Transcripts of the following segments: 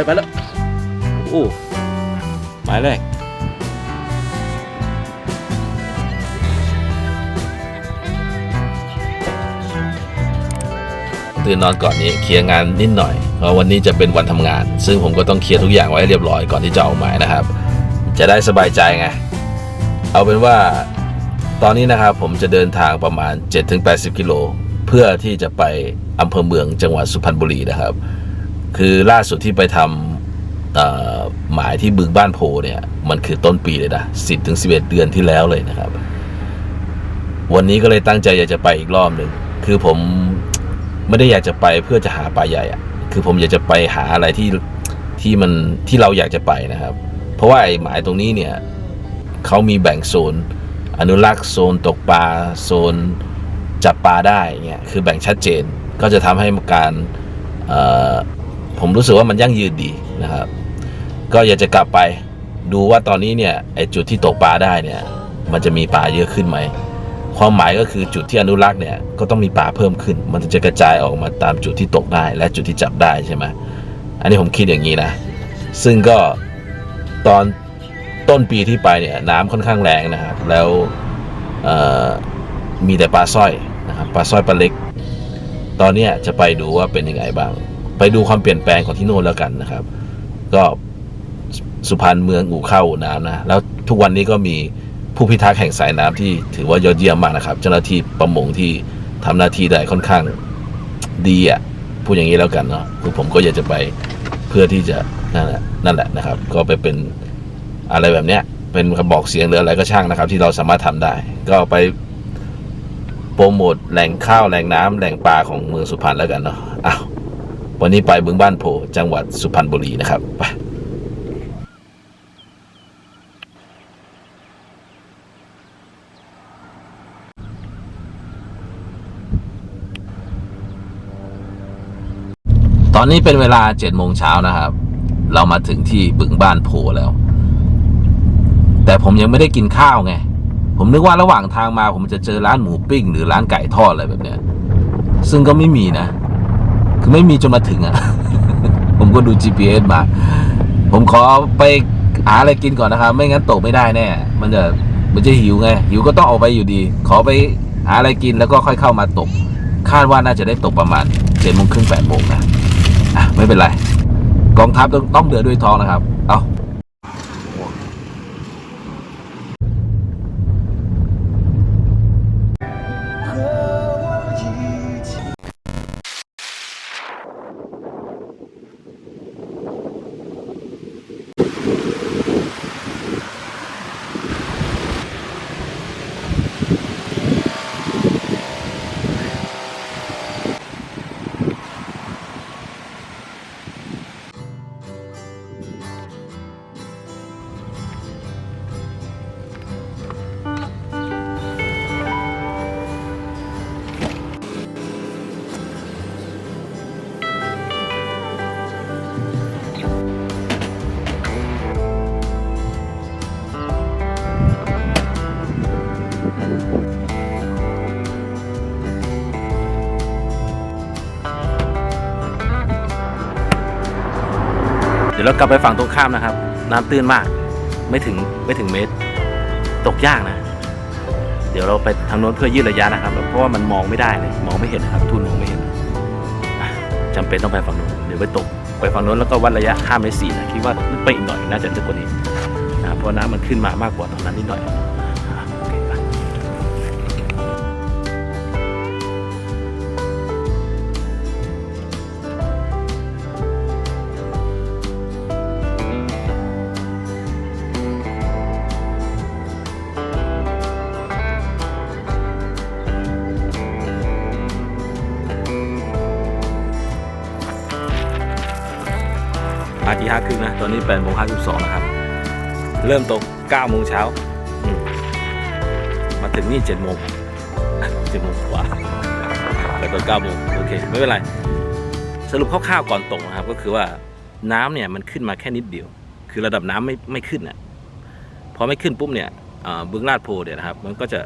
ฮ้ยไปแล้วโอ้หมายแรกตื่นนอนก่อนนี้เคลียร์งานนิดหน่อย เพราะวันนี้จะเป็นวันทำงาน ซึ่งผมก็ต้องเคลียร์ทุกอย่างไว้เรียบร้อยก่อนที่จะออกหมายนะครับ จะได้สบายใจไง เอาเป็นว่าตอนนี้นะครับผมจะเดินทางประมาณ 7-80 กิโล เพื่อที่จะไปอำเภอเมืองจังหวัดสุพรรณบุรีนะครับ คือล่าสุดที่ไปทำหมายที่บึงบ้านโพเนี่ย มันคือต้นปีเลยนะ10ถึง11เอ็ดเดือนที่แล้วเลยนะครับ วันนี้ก็เลยตั้งใจอยากจะไปอีกรอบหนึ่งคือผมไม่ได้อยากจะไปเพื่อจะหาปลาใหญ่อะคือผมอยากจะไปหาอะไรที่ที่มันที่เราอยากจะไปนะครับ เพราะว่าไอ้หมายตรงนี้เนี่ยเขามีแบ่งโซน อนุรักษ์โซนตกปลาโซนจับปลาได้เงี้ยคือแบ่งชัดเจนก็จะทำให้การ ผมรู้สึกว่ามันยั่งยืนดีนะครับ ก็อยากจะกลับไปดูว่าตอนนี้เนี่ยไอจุดที่ตกปลาได้เนี่ย มันจะมีปลาเยอะขึ้นไหมความหมายก็คือจุดที่อนุรักษ์เนี่ยก็ต้องมีปลาเพิ่มขึ้น มันจะกระจายออกมาตามจุดที่ตกได้ และจุดที่จับได้ใช่ไหมอันนี้ผมคิดอย่างนี้นะ ซึ่งก็ตอนต้นปีที่ไปเนี่ยน้ำค่อนข้างแรงนะครับ แล้วมีแต่ปลาสร้อยนะครับปลาสร้อยปลาเล็ก ตอนนี้จะไปดูว่าเป็นยังไงบ้าง ไปดูความเปลี่ยนแปลงของที่โน่นแล้วกันนะครับ ก็สุพรรณเมืองอู่เข้าน้ำนะ แล้วทุกวันนี้ก็มีผู้พิทักษ์แห่งสายน้ำที่ถือว่ายอดเยี่ยมมากนะครับ เจ้าหน้าที่ประมงที่ทำหน้าที่ได้ค่อนข้างดีอะพูดอย่างนี้แล้วกันเนาะคือผมก็อยากจะไปเพื่อที่จะนั่นแหละนั่นแหละนะครับ ก็ไปเป็นอะไรแบบเนี้ย เป็นกระบอกเสียงหรืออะไรก็ช่างนะครับ ที่เราสามารถทำได้ ก็ไปโปรโมทแหล่งข้าวแหล่งน้ำแหล่งปลาของเมืองสุพรรณแล้วกันเนาะอ้าว วันนี้ไปบึงบ้านโพจังหวัดสุพรรณบุรีนะครับไปตอนนี้เป็นเวลาเจ็ดโมงเช้านะครับ เรามาถึงที่บึงบ้านโพแล้ว แต่ผมยังไม่ได้กินข้าวไง ผมนึกว่าระหว่างทางมา ผมจะเจอร้านหมูปิ้ง หรือร้านไก่ทอดอะไรแบบเนี้ย ซึ่งก็ไม่มีนะ คือไม่มีจนมาถึงอะ่ะ ผมก็ดู GPS มา ผมขอไปหาอะไรกินก่อนนะครับ ไม่งั้นตกไม่ได้แน่ มันจะมันจะหิวไง หิวก็ต้องออกไปอยู่ดี ขอไปหาอะไรกินแล้วก็ค่อยเข้ามาตก คาดว่าน่าจะได้ตกประมาณเจ็ดโมงครึ่งแปดโมงนะ อะ ไม่เป็นไร กองทัพต้องต้องเดือด้วยท้องนะครับ เอา ดี๋ยวเรากลับไปฝั่งตรงข้ามนะครับ น้ำตื้นมาก ไม่ถึงไม่ถึงเมตร ตกยากนะ เดี๋ยวเราไปทางโน้นเพื่อยืดระยะนะครับ เพราะว่ามันมองไม่ได้เลยมองไม่เห็นนะครับ ทุนมองไม่เห็นอะจำเป็นต้องไปฝั่งโน้นเดี๋ยวไปตกไปฝั่งโน้นแล้วก็วัดระยะข้ามไปสี่นะคิดว่าไปอีกหน่อยน่าจะลึกกว่านี้นะเพราะน้ำมันขึ้นมามากกว่าตอนนั้นนิดหน่อย ห้าครึ่งนะ ตอนนี้แปดโมงห้าสิบสองนะครับ เริ่มตกเก้าโมงเช้ามมาถึงนี่เจ็ดโมงเจ็ดโมงกว่าแล้วก็เก้าโมงโอเค ไม่เป็นไร สรุปคร่าวๆก่อนตกนะครับ ก็คือว่าน้ำเนี่ยมันขึ้นมาแค่นิดเดียว คือระดับน้ำไม่ไม่ขึ้นอะพอไม่ขึ้นปุ๊บเนี่ยบึงลาดโพเนี่ยนะครับ มันก็จะ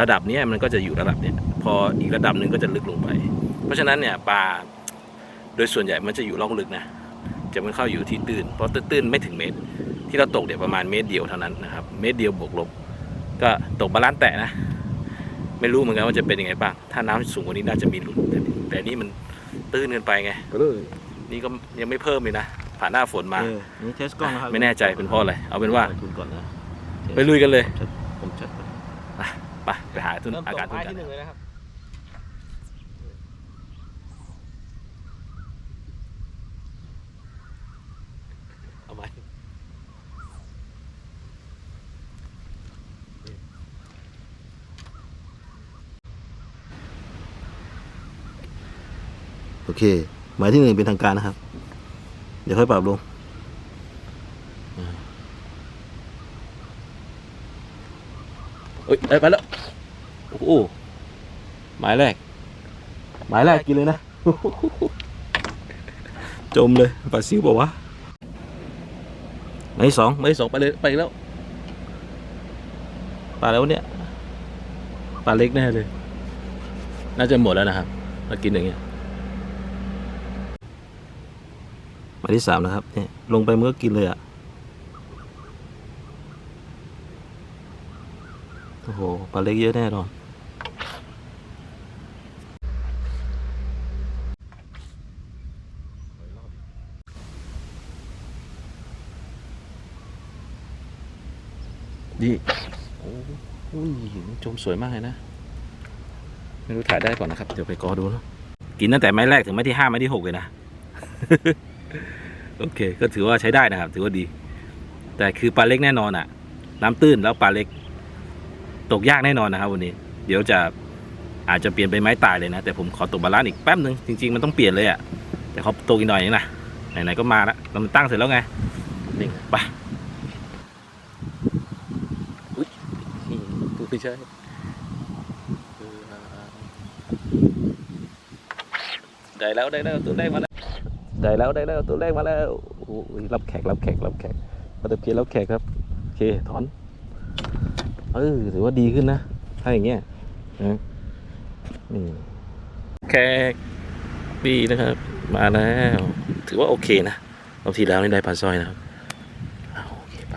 ระดับนี้มันก็จะอยู่ระดับเนี้ยพออีกระดับหนึ่งก็จะลึกลงไป เพราะฉะนั้นเนี่ยปลาโดยส่วนใหญ่มันจะอยู่ล่องลึกนะ จะไม่เข้าอยู่ที่ตื้น เพราะตื้นๆไม่ถึงเมตร ที่เราตกเนี่ยประมาณเมตรเดียวเท่านั้นนะครับ เมตรเดียวบวกลบ ก็ตกบาลานซ์แตะนะ ไม่รู้เหมือนกันว่าจะเป็นยังไงบ้าง ถ้าน้ำสูงกว่านี้น่าจะมีหลุดแต่แต่นี่มันตื้นเกินไปไง ก็เลยนี่ก็ยังไม่เพิ่มเลยนะ ผ่านหน้าฝนมาเออนี่เทสกล้องนะครับ ไม่แน่ใจเป็นเพราะอะไร เอาเป็นว่าทุนก่อนนะ ไปลุยกันเลย ผมชัดก่อนไปไปหาทุนอากาศทุนกัน ที่หนึ่งเลยนะครับ เอาไหม โอเค หมายที่หนึ่งเป็นทางการนะครับ เดี๋ยวค่อยปรับลง เอ้ยไปแล้ว โอ้โหหมายแรก หมายแรกกินเลยนะ จมเลยปลาซิวบอกว่าหมายที่สองหมายที่สองไปเลยไปอีกแล้วปลาแล้วะเนี่ยปลาเล็กแน่เลย น่าจะหมดแล้วนะครับ มากินอย่างเงี้ย หมายที่สามนะครับเนี่ยลงไปมันก็กินเลยอะโอ้โหปลาเล็กเยอะแน่นอนดีโอ้โหชมสวยมากเลยนะ ไม่รู้ถ่ายได้ก่อนนะครับ เดี๋ยวไปกอดูนะกินตั้งแต่ไม้แรกถึงไม้ที่ห้าไม้ที่หกเลยนะ โอเค ก็ถือว่าใช้ได้นะครับ ถือว่าดี แต่คือปลาเล็กแน่นอนอะ น้ำตื้นแล้วปลาเล็ก ตกยากแน่นอนนะครับ วันนี้ เดี๋ยวจะอาจจะเปลี่ยนเป็นไม้ตายเลยนะ แต่ผมขอตกบาลานอีกแป๊บหนึ่งจริง ๆ มันต้องเปลี่ยนเลยอะ แต่เขาตกอีกหน่อยนึงนะไหนๆก็มาแล้วมันตั้งเสร็จแล้วไงนี่ไปตัวไม่ใช่ได้แล้วได้แล้วตัวแรกมาแล้ว ได้แล้วได้แล้วตัวแรกมาแล้วโอ้โหรับแขกรับแขกรับแขกมาตะเพียนรับแขกครับโอเคถอนเออถือว่าดีขึ้นนะ ถ้าอย่างเงี้ยนะนี่แขกดีนะครับ มาแล้ว ถือว่าโอเคนะรอบที่แล้วนี่ได้ปลาสร้อยนะครับเอาโอเคไป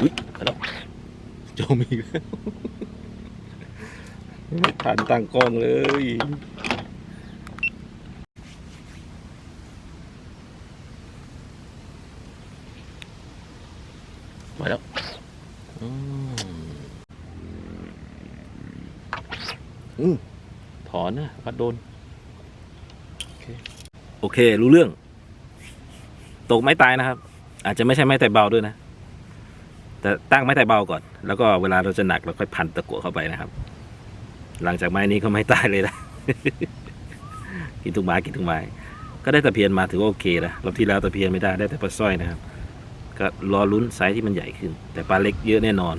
อุ้ยแล้วจมอีกแล้วไม่ทันตั้งกล้องเลย มาแล้วอืมอืมถอนนะวัดโดน โอเค โอเค รู้เรื่อง ตกไม้ตายนะครับ อาจจะไม่ใช่ไม้แต่เบาด้วยนะ แต่ตั้งไม้แต่เบาก่อน แล้วก็เวลาเราจะหนักเราค่อยพันตะกั่วเข้าไปนะครับ หลังจากไม้นี้ก็ไม่ตายเลยนะ กินทุกไม้กินทุกไม้ ก็ได้ตะเพียนมาถือว่าโอเคนะ รอบที่แล้วตะเพียนไม่ได้ได้แต่ปลาสร้อยนะครับ ก็รอลุ้นไซส์ที่มันใหญ่ขึ้น แต่ปลาเล็กเยอะแน่นอน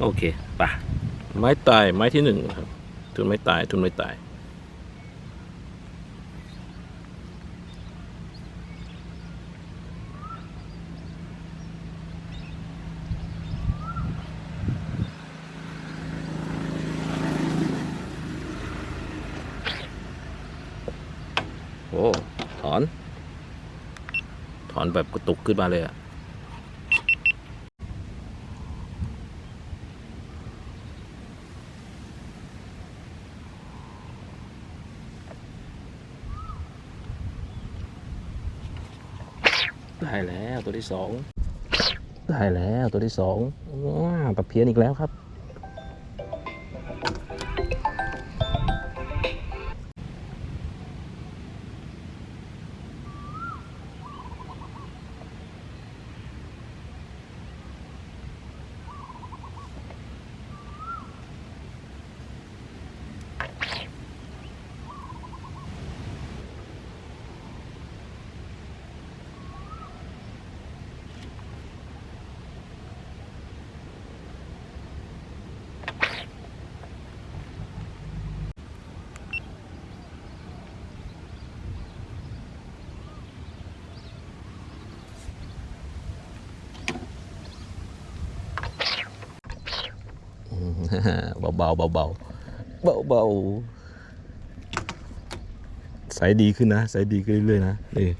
โอเคปะไม้ตายไม้ที่หนึ่งครับทุนไม้ตายทุนไม้ตาย โอ้ถอน ถอนแบบกระตุกขึ้นมาเลยอะได้แล้วตัวที่สองได้แล้วตัวที่สองว้าวตะเพี้ยนอีกแล้วครับ เบาๆเบาๆเบาๆสดีขึ้นนะไซส์ดีขึ้นเรื่อยๆนะนี่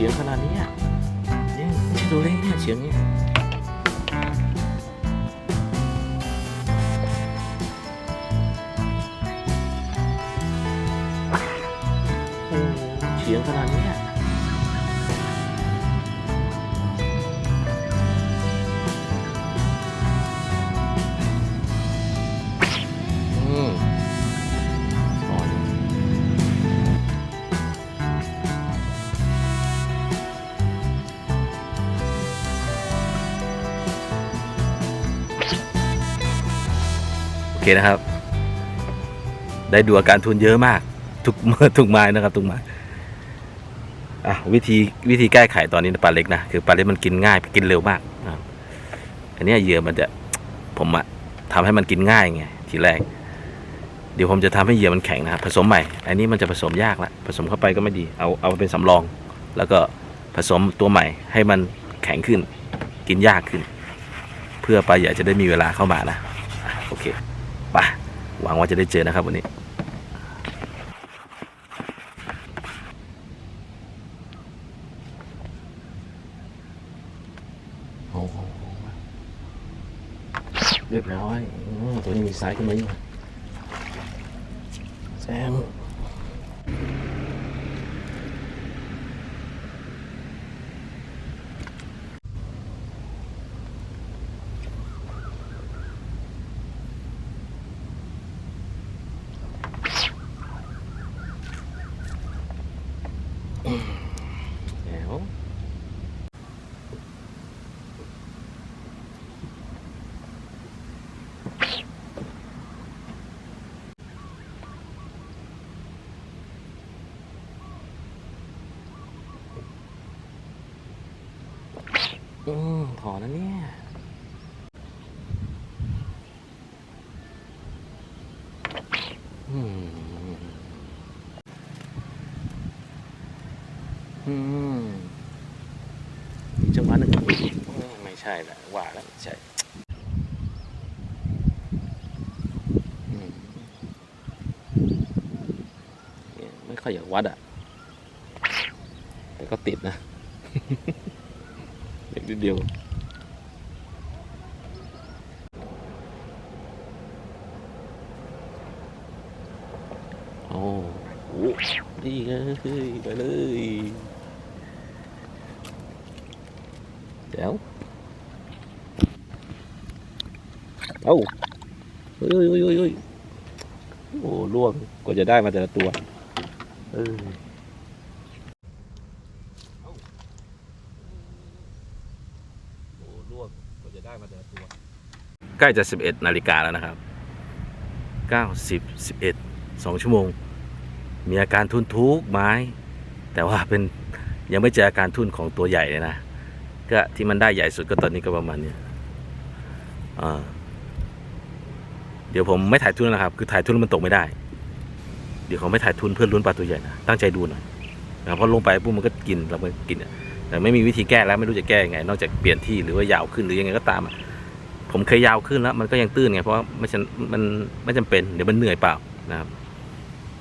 เฉียงขนาดนี้เนี่ยไม่ใช่ตัวเล็กเนี่ยเสียงเนี่ย นะครับ ได้ดูอาการทุนเยอะมากทุกมทุกไม้นะครับทุกไม้อะวิธีวิธีแก้ไขตอนนี้ปลาเล็กนะคือปลาเล็กมันกินง่ายกินเร็วมากอันนี้เหยื่อมันจะผมอะทำให้มันกินง่ายไงทีแรก เดี๋ยวผมจะทำให้เหยื่อมันแข็งนะครับผสมใหม่ อันนี้มันจะผสมยากละผสมเข้าไปก็ไม่ดี เอาเอาเป็นสำรอง แล้วก็ผสมตัวใหม่ ให้มันแข็งขึ้น กินยากขึ้น เพื่อปลาใหญ่จะได้มีเวลาเข้ามานะโอเค ไปหวังว่าจะได้เจอนะครับวันนี้เรียบร้อยอตัวนี้มีสายขึ้นมาอยู่แซมแล้วอืม ถอนนะเนี่ยอืมอืมอีกจังหวะหนึ่งไม่ใช่ละว่าแล้วไม่ใช่อืมเนี่ยไม่ค่อยอยากวัดอะ แต่ก็ติดนะ เด็กนิดเดียว โอ้โห นี่เลยไปเลยเดี๋ยวเอ้าเฮ้ยเฮ้ยเฮ้ยเฮ้ยโอ้ล่วงกว่าจะได้มาแต่ละตัวเออโอ้ล่วงกว่าจะได้มาแต่ละตัวใกล้จะ 11 นาฬิกาแล้วนะครับ9 10 11 2 ชั่วโมง มีอาการทุนทุกไม้ แต่ว่าเป็นยังไม่เจออาการทุนของตัวใหญ่เลยนะก็ที่มันได้ใหญ่สุดก็ตอนนี้ก็ประมาณเนี้ยเดี๋ยวผมไม่ถ่ายทุนนะครับ คือถ่ายทุนมันตกไม่ได้ เดี๋ยวเขาไม่ถ่ายทุนเพื่อลุ้นปลาตัวใหญ่นะตั้งใจดูหน่อยนะเพราะลงไปปุ๊บมันก็กินแล้วมันกินแต่ไม่มีวิธีแก้แล้วไม่รู้จะแก้ยังไง นอกจากเปลี่ยนที่หรือว่ายาวขึ้นหรือยังไงก็ตามผมเคยยาวขึ้นแล้ว มันก็ยังตื้นไงเพราะว่าไม่ใช่มันไม่จำเป็นเดี๋ยวมันเหนื่อยเปล่านะครับ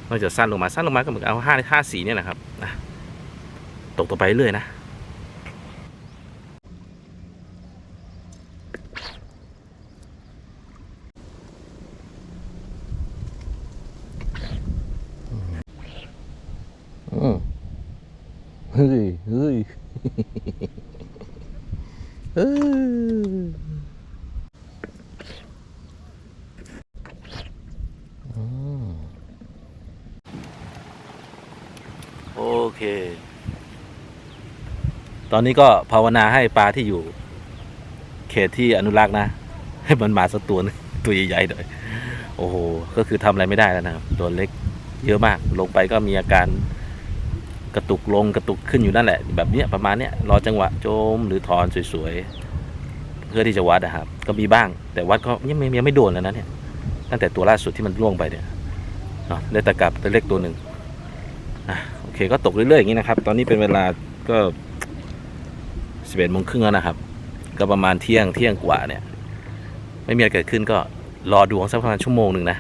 นอกจากสั้นลงมาสั้นลงมาก็เหมือนเอาห้าห้าสีเนี่ยแหละครับตกต่อไปเรื่อยนะ อืมเฮ้ยเฮ้ย เออ โอเค ตอนนี้ก็ภาวนาให้ปลาที่อยู่ เขตที่อนุรักษ์นะ ให้มันมาสักตัวหนึงตัวใหญ่ๆหน่อยโอ้โห ก็คือทำอะไรไม่ได้แล้วนะครับ ตัวเล็กเยอะมาก ลงไปก็มีอาการกระตุกลงกระตุกขึ้นอยู่นั่นแหละ แบบเนี้ยประมาณเนี้ยรอจังหวะโจมหรือถอนสวยๆ เพื่อที่จะวัดนะครับ ก็มีบ้าง แต่วัดก็ยังไม่ยังไม่โดนแล้วนะเนี่ย ตั้งแต่ตัวล่าสุดที่มันล่วงไปเนี่ยเนาะได้ตะกับตัวเล็กตัวหนึ่งอะโอเคก็ตกเรื่อยๆอย่างนี้นะครับ ตอนนี้เป็นเวลาก็ สิบเอ็ดโมงครึ่งแล้วนะครับ ก็ประมาณเที่ยงเที่ยงกว่าเนี่ย ไม่มีอะไรเกิดขึ้นก็รอดวงสักประมาณชั่วโมงหนึ่งนะ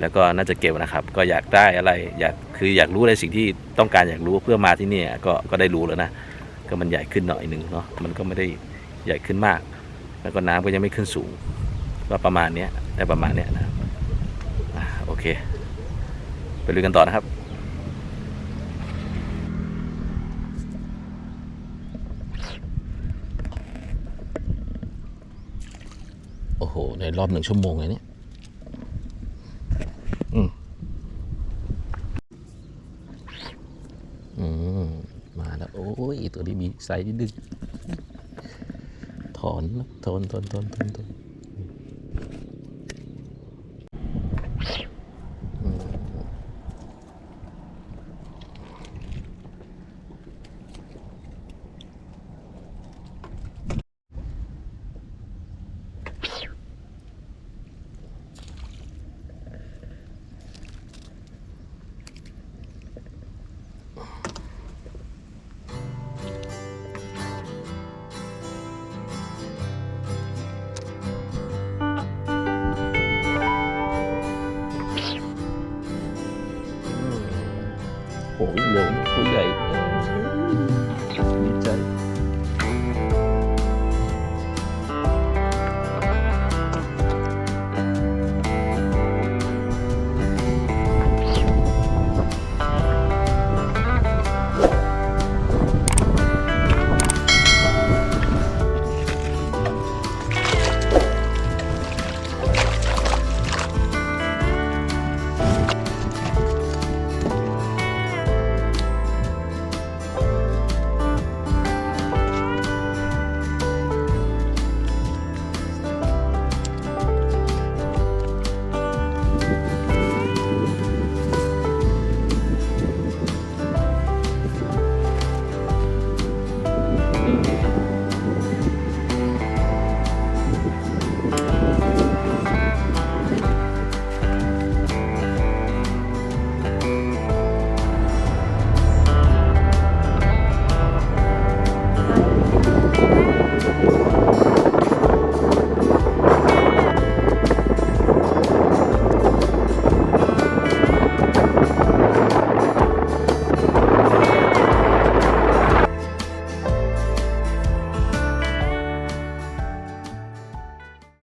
แล้วก็น่าจะเก็บนะครับ ก็อยากได้อะไร อยากคืออยากรู้อะไรสิ่งที่ต้องการอยากรู้เพื่อมาที่นี่ก็ก็ได้รู้แล้วนะ ก็มันใหญ่ขึ้นหน่อยหนึ่งเนาะ มันก็ไม่ได้ใหญ่ขึ้นมาก แล้วก็น้ำก็ยังไม่ขึ้นสูง ก็ประมาณเนี้ยได้ประมาณเนี้ยนะครับอะโอเค ไปลุยกันต่อนะครับ โอ้โห ในรอบหนึ่งชั่วโมงเลยเนี่ยอืมอืมมาแล้ว โอ้ย ตัวนี้มีไซส์นิดนึงถอนนะถอนถอนถอนถอนถอน